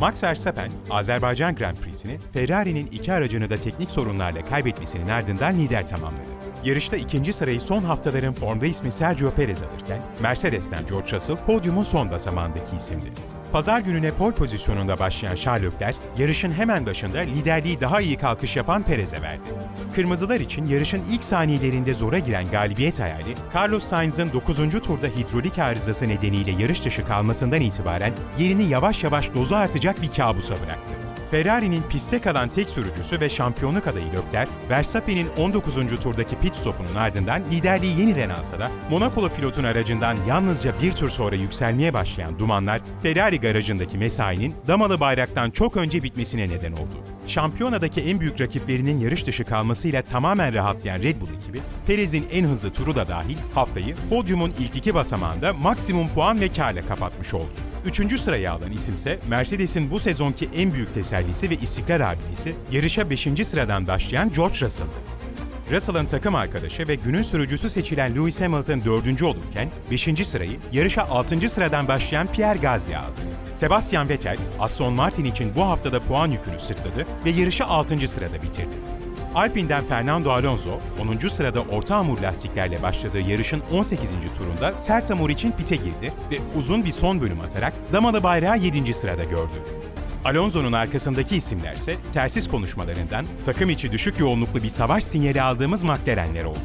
Max Verstappen, Azerbaycan Grand Prix'sini Ferrari'nin iki aracını da teknik sorunlarla kaybetmesinin ardından lider tamamladı. Yarışta ikinci sırayı son haftaların formda ismi Sergio Perez alırken, Mercedes'ten George Russell podyumun son basamağındaki isimdi. Pazar gününe pole pozisyonunda başlayan Leclerc, yarışın hemen başında liderliği daha iyi kalkış yapan Perez'e verdi. Kırmızılar için yarışın ilk saniyelerinde zora giren galibiyet hayali, Carlos Sainz'ın 9. turda hidrolik arızası nedeniyle yarış dışı kalmasından itibaren yerini yavaş yavaş dozu artacak bir kabusa bıraktı. Ferrari'nin piste kalan tek sürücüsü ve şampiyonluk adayı Leclerc, Verstappen'in 19. turdaki pit stopunun ardından liderliği yeniden alsa da Monakolu pilotun aracından yalnızca bir tur sonra yükselmeye başlayan dumanlar, Ferrari garajındaki mesainin damalı bayraktan çok önce bitmesine neden oldu. Şampiyonadaki en büyük rakiplerinin yarış dışı kalmasıyla tamamen rahatlayan Red Bull ekibi, Perez'in en hızlı turu da dahil haftayı podyumun ilk iki basamağında maksimum puan ve karla kapatmış oldu. Üçüncü sırayı alan isimse Mercedes'in bu sezonki en büyük tesellisi ve istikrar abidesi yarışa 5. sıradan başlayan George Russell'dı. Russell'ın takım arkadaşı ve günün sürücüsü seçilen Lewis Hamilton dördüncü olurken 5. sırayı yarışa 6. sıradan başlayan Pierre Gasly aldı. Sebastian Vettel, Aston Martin için bu haftada puan yükünü sırtladı ve yarışı 6. sırada bitirdi. Alpine'den Fernando Alonso, 10. sırada orta hamur lastiklerle başladığı yarışın 18. turunda sert hamur için pite girdi ve uzun bir son bölüm atarak damalı bayrağı 7. sırada gördü. Alonso'nun arkasındaki isimler ise telsiz konuşmalarından takım içi düşük yoğunluklu bir savaş sinyali aldığımız McLaren'ler oldu.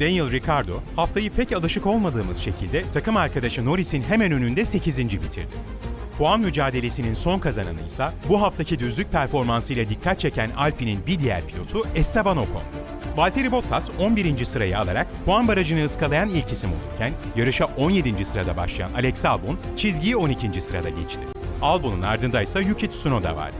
Daniel Ricciardo, haftayı pek alışık olmadığımız şekilde takım arkadaşı Norris'in hemen önünde 8. bitirdi. Puan mücadelesinin son kazananı ise bu haftaki düzlük performansıyla dikkat çeken Alpine'in bir diğer pilotu Esteban Ocon. Valtteri Bottas 11. sırayı alarak puan barajını ıskalayan ilk isim olurken yarışa 17. sırada başlayan Alex Albon çizgiyi 12. sırada geçti. Albon'un ardında ise Yuki Tsunoda vardı.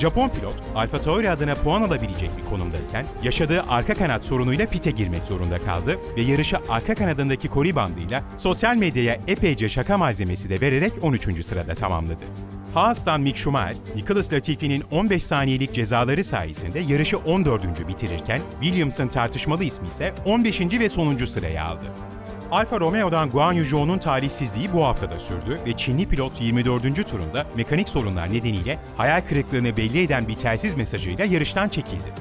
Japon pilot Alfa Tauri adına puan alabilecek bir konumdayken yaşadığı arka kanat sorunuyla pite girmek zorunda kaldı ve yarışı arka kanadındaki koli bandıyla sosyal medyaya epeyce şaka malzemesi de vererek 13. sırada tamamladı. Haas'tan Mick Schumacher, Nicholas Latifi'nin 15 saniyelik cezaları sayesinde yarışı 14. bitirirken Williams'ın tartışmalı ismi ise 15. ve sonuncu sıraya aldı. Alfa Romeo'dan Guan Yu Zhou'nun talihsizliği bu haftada sürdü ve Çinli pilot 24. turunda mekanik sorunlar nedeniyle hayal kırıklığını belli eden bir telsiz mesajıyla yarıştan çekildi.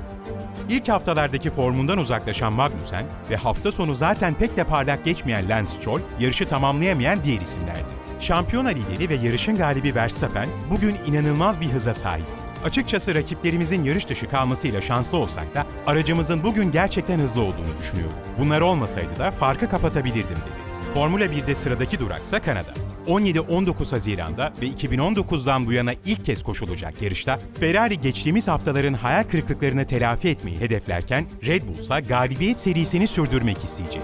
İlk haftalardaki formundan uzaklaşan Magnussen ve hafta sonu zaten pek de parlak geçmeyen Lance Stroll yarışı tamamlayamayan diğer isimlerdi. Şampiyona lideri ve yarışın galibi Verstappen bugün inanılmaz bir hıza sahipti. Açıkçası rakiplerimizin yarış dışı kalmasıyla şanslı olsak da aracımızın bugün gerçekten hızlı olduğunu düşünüyorum. Bunlar olmasaydı da farkı kapatabilirdim dedi. Formula 1'de sıradaki duraksa Kanada. 17-19 Haziran'da ve 2019'dan bu yana ilk kez koşulacak yarışta Ferrari geçtiğimiz haftaların hayal kırıklıklarını telafi etmeyi hedeflerken Red Bull galibiyet serisini sürdürmek isteyecek.